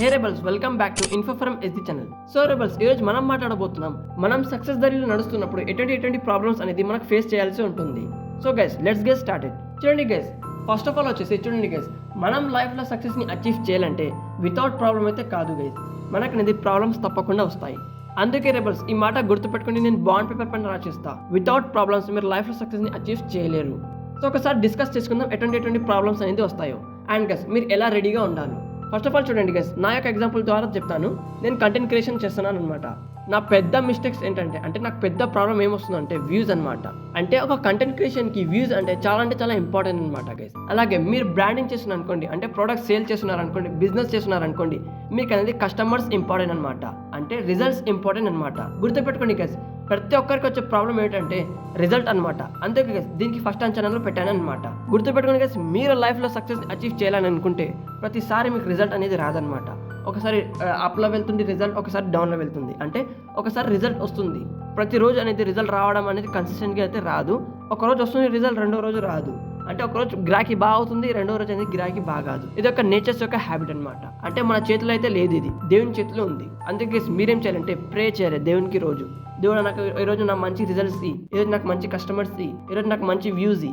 Hey rebels welcome back to info forum S the channel so rebels ఈ రోజు మనం మాట్లాడబోతున్నాం. మనం సక్సెస్ దారిలో నడుస్తున్నప్పుడు ఎటువంటి ఎటువంటి ప్రాబ్లమ్స్ అనేది మనకు ఫేస్ చేయాల్సి ఉంటుంది. So guys let's get started చూడండి గైస్ ఫస్ట్ ఆఫ్ ఆల్ వచ్చేసి చూడండి గైస్ మనం లైఫ్లో సక్సెస్ని అచీవ్ చేయాలంటే వితౌట్ ప్రాబ్లం అయితే కాదు గైస్ మనకు అనేది ప్రాబ్లమ్స్ తప్పకుండా వస్తాయి. అందుకే రెబల్స్ ఈ మాట గుర్తుపెట్టుకుని నేను బాండ్ పేపర్ పైన రాసిస్తా. వితౌట్ ప్రాబ్లమ్స్ మీరు లైఫ్లో సక్సెస్ని అచీవ్ చేయలేరు. సో ఒకసారి డిస్కస్ చేసుకుందాం ఎటువంటి ఎటువంటి ప్రాబ్లమ్స్ అనేది వస్తాయో. అండ్ గస్ మీరు ఎలా రెడీగా ఉండాలి? ఫస్ట్ ఆఫ్ ఆల్ చూడండి గైస్ నా యొక్క ఎగ్జాంపుల్ ద్వారా చెప్తాను. నేను కంటెంట్ క్రియేషన్ చేస్తున్నాను అనమాట నా పెద్ద మిస్టేక్స్ ఏంటంటే అంటే నాకు పెద్ద ప్రాబ్లం ఏమొస్తుందంటే వ్యూస్ అనమాట అంటే ఒక కంటెంట్ క్రియేషన్కి వ్యూస్ అంటే చాలా అంటే చాలా ఇంపార్టెంట్ అనమాట గైస్ అలాగే మీరు బ్రాండింగ్ చేస్తున్నారు అనుకోండి అంటే ప్రోడక్ట్ సేల్ చేస్తున్నారు అనుకోండి బిజినెస్ చేస్తున్నారు అనుకోండి మీకు అనేది కస్టమర్స్ ఇంపార్టెంట్ అనమాట అంటే రిజల్ట్స్ ఇంపార్టెంట్ అనమాట గుర్తుపెట్టుకోండి గైస్ ప్రతి ఒక్కరికి వచ్చే ప్రాబ్లం ఏంటంటే రిజల్ట్ అనమాట అందుకే guys, దీనికి ఫస్ట్ అంచనాలో పెట్టాను అనమాట గుర్తుపెట్టుకుని గైస్ మీరు లైఫ్లో సక్సెస్ అచీవ్ చేయాలని అనుకుంటే ప్రతిసారి మీకు రిజల్ట్ అనేది రాదనమాట ఒకసారి అప్లో వెళ్తుంది రిజల్ట్ ఒకసారి డౌన్లో వెళ్తుంది. అంటే ఒకసారి రిజల్ట్ వస్తుంది. ప్రతిరోజు అనేది రిజల్ట్ రావడం అనేది కన్సిస్టెంట్గా అయితే రాదు. ఒక రోజు వస్తుంది రిజల్ట్ రెండో రోజు రాదు. అంటే ఒక రోజు గిరాకీ బాగా అవుతుంది రెండో రోజు అనేది గిరాకీ బాగా కాదు. ఇది ఒక నేచర్స్ యొక్క హ్యాబిట్ అనమాట అంటే మన చేతిలో అయితే లేదు ఇది. దేవుని చేతిలో ఉంది. అందుకే మీరేం చేయాలంటే ప్రే చేయాలి దేవునికి రోజు. దేవుడు నాకు ఈ రోజు నాకు మంచి రిజల్ట్స్ ఈ ఈరోజు నాకు మంచి కస్టమర్స్ ఈ ఈరోజు నాకు మంచి వ్యూస్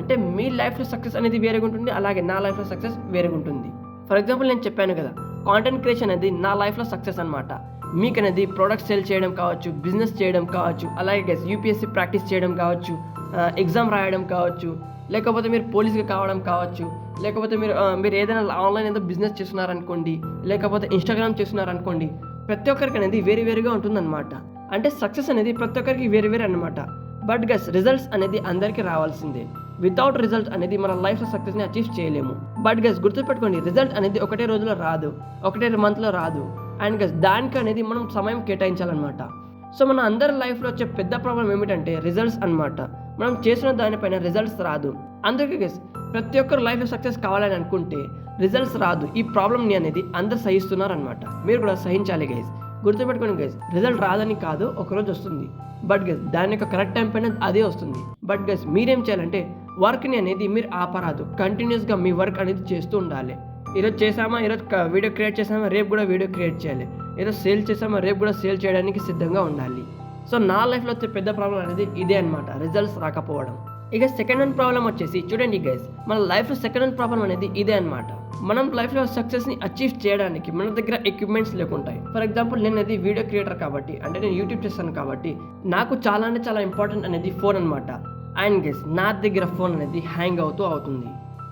అంటే మీ లైఫ్లో సక్సెస్ అనేది వేరేగా ఉంటుంది అలాగే నా లైఫ్లో సక్సెస్ వేరేగా ఉంటుంది. ఫర్ ఎగ్జాంపుల్ నేను చెప్పాను కదా కాంటెంట్ క్రియేషన్ అనేది నా లైఫ్లో సక్సెస్ అనమాట మీకు అనేది ప్రొడక్ట్ సేల్ చేయడం కావచ్చు బిజినెస్ చేయడం కావచ్చు అలాగే యూపీఎస్సీ ప్రాక్టీస్ చేయడం కావచ్చు ఎగ్జామ్ రాయడం కావచ్చు లేకపోతే మీరు పోలీస్గా కావడం కావచ్చు లేకపోతే మీరు మీరు ఏదైనా ఆన్లైన్ ఏదో బిజినెస్ చేస్తున్నారనుకోండి లేకపోతే ఇన్స్టాగ్రామ్ చేస్తున్నారనుకోండి ప్రతి ఒక్కరికి అనేది వేరు వేరుగా ఉంటుందన్నమాట. అంటే సక్సెస్ అనేది ప్రతి ఒక్కరికి వేరు వేరు అనమాట బట్ గస్ రిజల్ట్స్ అనేది అందరికీ రావాల్సిందే. వితౌట్ రిజల్ట్ అనేది మన లైఫ్లో సక్సెస్ని అచీవ్ చేయలేము. బట్ గస్ గుర్తుపెట్టుకోండి రిజల్ట్ అనేది ఒకటే రోజులో రాదు ఒకటే మంత్లో రాదు. అండ్ గస్ దానికి అనేది మనం సమయం కేటాయించాలన్నమాట. సో మన అందరి లైఫ్లో వచ్చే పెద్ద ప్రాబ్లం ఏమిటంటే రిజల్ట్స్ అన్నమాట. మనం చేసిన దానిపైన రిజల్ట్స్ రాదు. అందుకే గైస్ ప్రతి ఒక్కరు లైఫ్లో సక్సెస్ కావాలని అనుకుంటే రిజల్ట్స్ రాదు. ఈ ప్రాబ్లమ్ని అనేది అందరు సహిస్తున్నారు అనమాట మీరు కూడా సహించాలి గైస్ గుర్తుపెట్టుకోండి గైస్ రిజల్ట్ రాదని కాదు ఒకరోజు వస్తుంది. బట్ గైస్ దాని యొక్క కరెక్ట్ టైం పైన అదే వస్తుంది. బట్ గైస్ మీరేం చేయాలంటే వర్క్ని అనేది మీరు ఆపరాదు. కంటిన్యూస్గా మీ వర్క్ అనేది చేస్తూ ఉండాలి. ఈరోజు చేసామా ఈరోజు వీడియో క్రియేట్ చేసామా రేపు కూడా వీడియో క్రియేట్ చేయాలి. ఈరోజు సేల్ చేసామా రేపు కూడా సేల్ చేయడానికి సిద్ధంగా ఉండాలి. సో నా లైఫ్లో వచ్చే పెద్ద ప్రాబ్లం అనేది ఇదే అనమాట రిజల్ట్స్ రాకపోవడం. ఇక సెకండ్ హ్యాండ్ ప్రాబ్లం వచ్చేసి చూడండి గైస్ మన లైఫ్లో సెకండ్ హ్యాండ్ ప్రాబ్లం అనేది ఇదే అనమాట మనం లైఫ్లో సక్సెస్ని అచీవ్ చేయడానికి మన దగ్గర ఎక్విప్మెంట్స్ లేకుంటాయి. ఫర్ ఎగ్జాంపుల్ నేను అది వీడియో క్రియేటర్ కాబట్టి అంటే నేను యూట్యూబ్ చేస్తాను కాబట్టి నాకు చాలా అంటే చాలా ఇంపార్టెంట్ అనేది ఫోన్ అనమాట అండ్ గెస్ నా దగ్గర ఫోన్ అనేది హ్యాంగ్ అవుతూ అవుతుంది.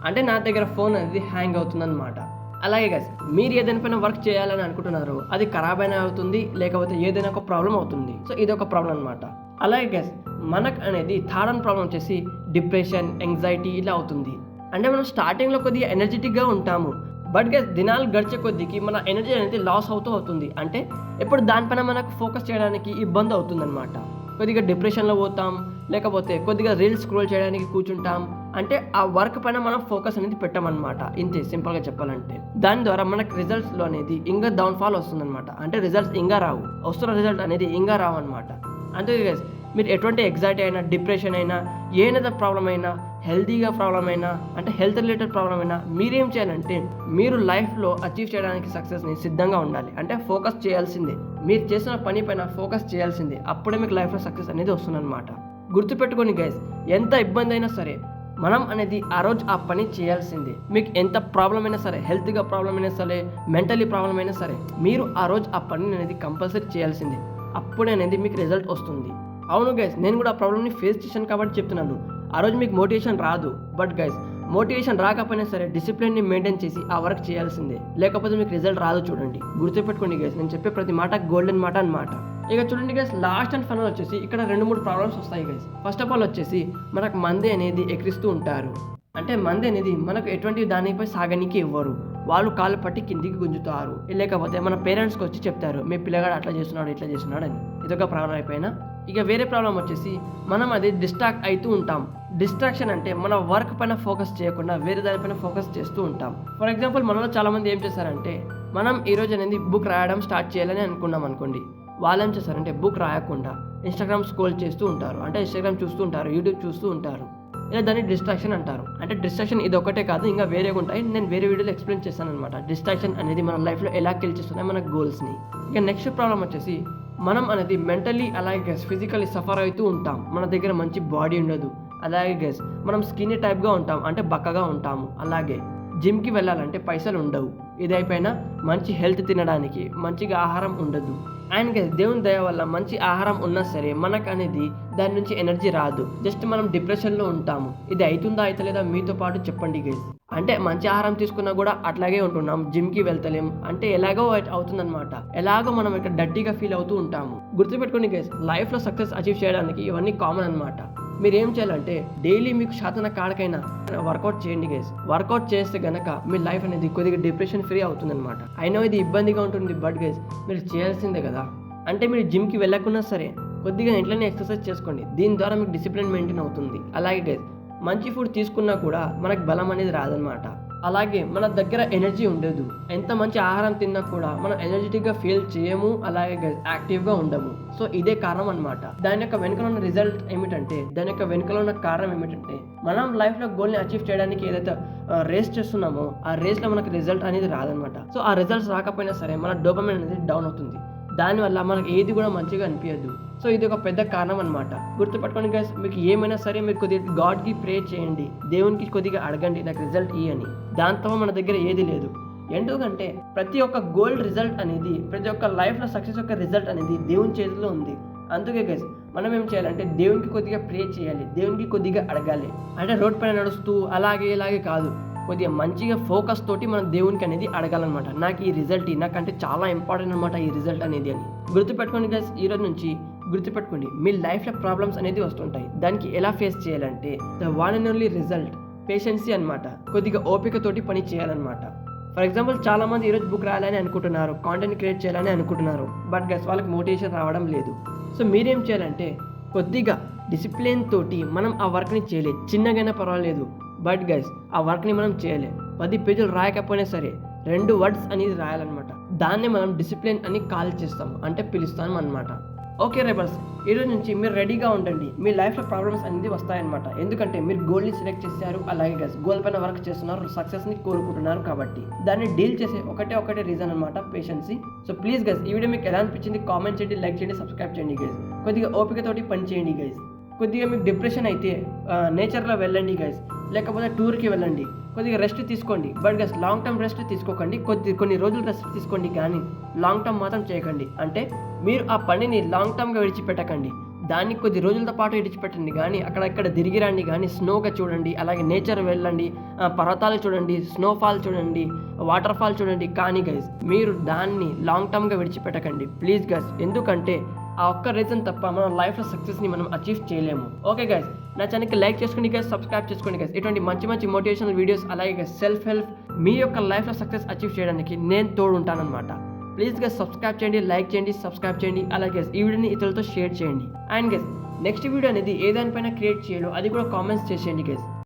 అంటే నా దగ్గర ఫోన్ అనేది హ్యాంగ్ అవుతుంది అనమాట అలాగే గైస్ మీరు ఏదైనా పైన వర్క్ చేయాలని అనుకుంటున్నారు అది ఖరాబ్ అయినా అవుతుంది లేకపోతే ఏదైనా ఒక ప్రాబ్లం అవుతుంది. సో ఇది ఒక ప్రాబ్లం అనమాట అలాగే గైస్ మనకు అనేది థర్డ్ అండ్ ప్రాబ్లం వచ్చేసి డిప్రెషన్ ఎంగ్జైటీ ఇలా అవుతుంది. అంటే మనం స్టార్టింగ్లో కొద్దిగా ఎనర్జెటిక్గా ఉంటాము. బట్ గైస్ దినాలు గడిచే కొద్దికి మన ఎనర్జీ అనేది లాస్ అవుతూ అవుతుంది. అంటే ఎప్పుడు దానిపైన మనకు ఫోకస్ చేయడానికి ఇబ్బంది అవుతుందన్నమాట. కొద్దిగా డిప్రెషన్లో పోతాం లేకపోతే కొద్దిగా రీల్స్ స్క్రోల్ చేయడానికి కూర్చుంటాం అంటే ఆ వర్క్ పైన మనం ఫోకస్ అనేది పెట్టామన్నమాట. ఇంతే సింపుల్గా చెప్పాలంటే. దాని ద్వారా మనకు రిజల్ట్స్లో అనేది ఇంకా డౌన్ఫాల్ వస్తుందన్నమాట. అంటే రిజల్ట్స్ ఇంకా రావు. వస్తున్న రిజల్ట్ అనేది ఇంకా రావు అనమాట అందుకే గైస్ మీరు ఎటువంటి ఎగ్జైటీ అయినా డిప్రెషన్ అయినా ఏదైనా ప్రాబ్లం అయినా హెల్తీగా ప్రాబ్లం అయినా అంటే హెల్త్ రిలేటెడ్ ప్రాబ్లం అయినా మీరేం చేయాలంటే మీరు లైఫ్లో అచీవ్ చేయడానికి సక్సెస్ని సిద్ధంగా ఉండాలి. అంటే ఫోకస్ చేయాల్సిందే. మీరు చేసిన పని పైన ఫోకస్ చేయాల్సిందే. అప్పుడే మీకు లైఫ్లో సక్సెస్ అనేది వస్తుందన్నమాట. గుర్తుపెట్టుకొని గైస్ ఎంత ఇబ్బంది అయినా సరే మనం అనేది ఆ రోజు ఆ పని చేయాల్సిందే. మీకు ఎంత ప్రాబ్లం అయినా సరే హెల్త్గా ప్రాబ్లం అయినా సరే మెంటలీ ప్రాబ్లం అయినా సరే మీరు ఆ రోజు ఆ పని అనేది కంపల్సరీ చేయాల్సిందే. అప్పుడే అనేది మీకు రిజల్ట్ వస్తుంది. అవును గైస్ నేను కూడా ఆ ప్రాబ్లమ్ని ఫేస్ చేశాను కాబట్టి చెప్తున్నాను. ఆ రోజు మీకు మోటివేషన్ రాదు. బట్ గైస్ మోటివేషన్ రాకపోయినా సరే డిసిప్లిన్ని మెయింటైన్ చేసి ఆ వర్క్ చేయాల్సిందే. లేకపోతే మీకు రిజల్ట్ రాదు చూడండి. గుర్తుపెట్టుకోండి గైస్ నేను చెప్పే ప్రతి మాట గోల్డెన్ మాట అన్నమాట. ఇక చూడండి గైస్ లాస్ట్ అండ్ ఫైనల్ వచ్చేసి ఇక్కడ రెండు మూడు ప్రాబ్లమ్స్ వస్తాయి గైస్ ఫస్ట్ ఆఫ్ ఆల్ వచ్చేసి మనకు మంది అనేది ఎక్కిరిస్తూ ఉంటారు. అంటే మంది అనేది మనకు ఎటువంటి దానిపై సాగనీకి ఇవ్వరు. వాళ్ళు కాలు పట్టి కిందికి గుంజుతారు. లేకపోతే మన పేరెంట్స్కి వచ్చి చెప్తారు మీ పిల్లగాడు అట్లా చేస్తున్నాడు ఇట్లా చేస్తున్నాడు అని. ఇదొక ప్రాబ్లం అయిపోయినా. ఇక వేరే ప్రాబ్లం వచ్చేసి మనం అది డిస్ట్రాక్ట్ అవుతూ ఉంటాం. డిస్ట్రాక్షన్ అంటే మన వర్క్ పైన ఫోకస్ చేయకుండా వేరే దానిపైన ఫోకస్ చేస్తూ ఉంటాం. ఫర్ ఎగ్జాంపుల్ మనలో చాలామంది ఏం చేస్తారంటే మనం ఈ రోజు అనేది బుక్ రాయడం స్టార్ట్ చేయాలని అనుకున్నాం అనుకోండి. వాళ్ళు ఏం చేస్తారంటే బుక్ రాయకుండా ఇన్స్టాగ్రామ్ స్క్రోల్ చేస్తూ ఉంటారు. అంటే ఇన్స్టాగ్రామ్ చూస్తూ ఉంటారు యూట్యూబ్ చూస్తూ ఉంటారు. ఇలా దాన్ని డిస్ట్రాక్షన్ అంటారు. అంటే డిస్ట్రాక్షన్ ఇది ఒకటే కాదు ఇంకా వేరే ఉంటాయి. నేను వేరే వీడియోలో ఎక్స్ప్లెయిన్ చేస్తాను అనమాట డిస్ట్రాక్షన్ అనేది మన లైఫ్లో ఎలా కిల్ చేస్తున్నాయి మన గోల్స్ని ఇక నెక్స్ట్ ప్రాబ్లం వచ్చేసి మనం అనేది మెంటలీ అలాగే ఫిజికల్లీ సఫర్ అవుతూ ఉంటాం. మన దగ్గర మంచి బాడీ ఉండదు. అలాగే గెస్ మనం స్కిన్ టైప్గా ఉంటాం. అంటే బక్కగా ఉంటాము. అలాగే. జిమ్కి వెళ్ళాలంటే పైసలు ఉండవు. ఇది మంచి హెల్త్ తినడానికి మంచిగా ఆహారం ఉండదు. అండ్ దేవుని దయ వల్ల మంచి ఆహారం ఉన్నా సరే మనకు అనేది దాని నుంచి ఎనర్జీ రాదు. జస్ట్ మనం డిప్రెషన్లో ఉంటాము. ఇది అవుతుందా అవుతలేదా మీతో పాటు చెప్పండి గైస్. అంటే మంచి ఆహారం తీసుకున్నా కూడా అట్లాగే ఉంటున్నాం జిమ్కి వెళ్తలేం. అంటే ఎలాగో అవుతుందన్నమాట. ఎలాగో మనం ఇక్కడ డడ్డీగా ఫీల్ అవుతూ ఉంటాము. గుర్తుపెట్టుకుని గైస్ లైఫ్లో సక్సెస్ అచీవ్ చేయడానికి ఇవన్నీ కామన్ అన్నమాట. మీరు ఏం చేయాలంటే డైలీ మీకు శాతన కాడకైనా వర్కౌట్ చేయండి గైస్ వర్కౌట్ చేస్తే గనక మీ లైఫ్ అనేది కొద్దిగా డిప్రెషన్ ఫ్రీ అవుతుంది అనమాట అయినా ఇది ఇబ్బందిగా ఉంటుంది బట్ గైస్ మీరు చేయాల్సిందే కదా. అంటే మీరు జిమ్కి వెళ్ళకున్నా సరే కొద్దిగా ఇంట్లోనే ఎక్సర్సైజ్ చేసుకోండి. దీని ద్వారా మీకు డిసిప్లిన్ మెయింటైన్ అవుతుంది. అలాగే గైస్ మంచి ఫుడ్ తీసుకున్నా కూడా మనకు బలం అనేది రాదనమాట అలాగే మన దగ్గర ఎనర్జీ ఉండదు. ఎంత మంచి ఆహారం తిన్నా కూడా మనం ఎనర్జెటిక్గా ఫీల్ చేయము అలాగే యాక్టివ్గా ఉండము. సో ఇదే కారణం అనమాట దాని యొక్క వెనుకలో ఉన్న రిజల్ట్ ఏమిటంటే దాని యొక్క వెనుకలో ఉన్న కారణం ఏమిటంటే మనం లైఫ్లో గోల్ని అచీవ్ చేయడానికి ఏదైతే రేస్ చేస్తున్నామో ఆ రేస్లో మనకు రిజల్ట్ అనేది రాదనమాట సో ఆ రిజల్ట్స్ రాకపోయినా సరే మన డోపమైన్ అనేది డౌన్ అవుతుంది. దానివల్ల మనకు ఏది కూడా మంచిగా అనిపించదు సో ఇది ఒక పెద్ద కారణం అనమాట గుర్తుపెట్టుకోండి గైస్ మీకు ఏమైనా సరే మీరు కొద్దిగా గాడ్కి ప్రే చేయండి. దేవునికి కొద్దిగా అడగండి నాకు రిజల్ట్ ఈ అని. దాంతో మన దగ్గర ఏది లేదు. ఎందుకంటే ప్రతి ఒక్క గోల్డ్ రిజల్ట్ అనేది ప్రతి ఒక్క లైఫ్లో సక్సెస్ యొక్క రిజల్ట్ అనేది దేవుని చేతిలో ఉంది. అందుకే గైస్ మనం ఏం చేయాలంటే దేవునికి కొద్దిగా ప్రే చేయాలి. దేవునికి కొద్దిగా అడగాలి. అంటే రోడ్ పైన నడుస్తూ అలాగే ఇలాగే కాదు. కొద్దిగా మంచిగా ఫోకస్ తోటి మనం దేవునికి అనేది అడగాలన్నమాట. నాకు ఈ రిజల్ట్ నాకంటే చాలా ఇంపార్టెంట్ అనమాట ఈ రిజల్ట్ అనేది అని. గుర్తుపెట్టుకోండి గైస్ ఈరోజు నుంచి గుర్తుపెట్టుకోండి. మీ లైఫ్లో ప్రాబ్లమ్స్ అనేది వస్తుంటాయి. దానికి ఎలా ఫేస్ చేయాలంటే the one and only result patience అనమాట కొద్దిగా ఓపికతోటి పని చేయాలన్నమాట. ఫర్ ఎగ్జాంపుల్ చాలా మంది ఈరోజు బుక్ రాయాలని అనుకుంటున్నారు కాంటెంట్ క్రియేట్ చేయాలని అనుకుంటున్నారు. బట్ గస్ వాళ్ళకి మోటివేషన్ రావడం లేదు. సో మీరేం చేయాలంటే కొద్దిగా డిసిప్లిన్ తోటి మనం ఆ వర్క్ని చేయలేదు. చిన్నగైనా పర్వాలేదు. బట్ గైస్ ఆ వర్క్ని మనం చేయలే. పది పేజీలు రాయకపోయినా సరే రెండు వర్డ్స్ అనేది రాయాలన్నమాట. దాన్ని మనం డిసిప్లిన్ అని కాల్ చేస్తాము. అంటే పిలుస్తాం అనమాట ఓకే రేబర్స్ ఈరోజు నుంచి మీరు రెడీగా ఉండండి. మీ లైఫ్లో ప్రాబ్లమ్స్ అనేది వస్తాయన్నమాట. ఎందుకంటే మీరు గోల్ని సెలెక్ట్ చేశారు. అలాగే గైస్ గోల్ పైన వర్క్ చేస్తున్నారు. సక్సెస్ని కోరుకుంటున్నారు కాబట్టి. దాన్ని డీల్ చేసే ఒకటే ఒకటే రీజన్ అనమాట పేషెన్సీ సో ప్లీజ్ గైస్ ఈ వీడియో మీకు ఎలా అనిపించింది? కామెంట్ చేయండి లైక్ చేయండి సబ్స్క్రైబ్ చేయండి గైస్ కొద్దిగా ఓపికతోటి పని చేయండి గైస్ కొద్దిగా మీకు డిప్రెషన్ అయితే నేచర్లో వెళ్ళండి గైస్ లేకపోతే టూర్కి వెళ్ళండి. కొద్దిగా రెస్ట్ తీసుకోండి. But guys long term rest తీసుకోకండి. కొద్ది కొన్ని రోజులు రెస్ట్ తీసుకోండి కానీ లాంగ్ టర్మ్ మాత్రం చేయకండి. అంటే మీరు ఆ పనిని లాంగ్ టర్మ్గా విడిచిపెట్టకండి. దాన్ని కొద్ది రోజులతో పాటు విడిచిపెట్టండి కానీ అక్కడక్కడ తిరిగి రండి కానీ స్నోగా చూడండి అలాగే నేచర్ వెళ్ళండి ఆ, పర్వతాలు చూడండి స్నోఫాల్ చూడండి వాటర్ ఫాల్ చూడండి కానీ గైస్ మీరు దాన్ని లాంగ్ టర్మ్గా విడిచిపెట్టకండి. ప్లీజ్ గైస్ ఎందుకంటే ఆ ఒక్క రీజన్ తప్ప మన లైఫ్లో సక్సెస్ని మనం అచీవ్ చేయలేము. ఓకే గైస్ నా ఛానల్కి లైక్ చేసుకోండి గైస్ సబ్స్క్రైబ్ చేసుకోండి గైస్ ఇటువంటి మంచి మంచి మోటివేషనల్ వీడియోస్ అలాగే సెల్ఫ్ హెల్ప్ మీ యొక్క లైఫ్లో సక్సెస్ అచీవ్ చేయడానికి నేను తోడు ఉంటానన్నమాట ప్లీజ్ గైస్ సబ్స్క్రైబ్ చేయండి లైక్ చేయండి సబ్స్క్రైబ్ చేయండి అలాగే ఈ వీడియోని ఇతరులతో షేర్ చేయండి. అండ్ గైస్ నెక్స్ట్ వీడియో అనేది ఏ దానిపైన క్రియేట్ చేయాలో అది కూడా కామెంట్స్ చేసేయండి గైస్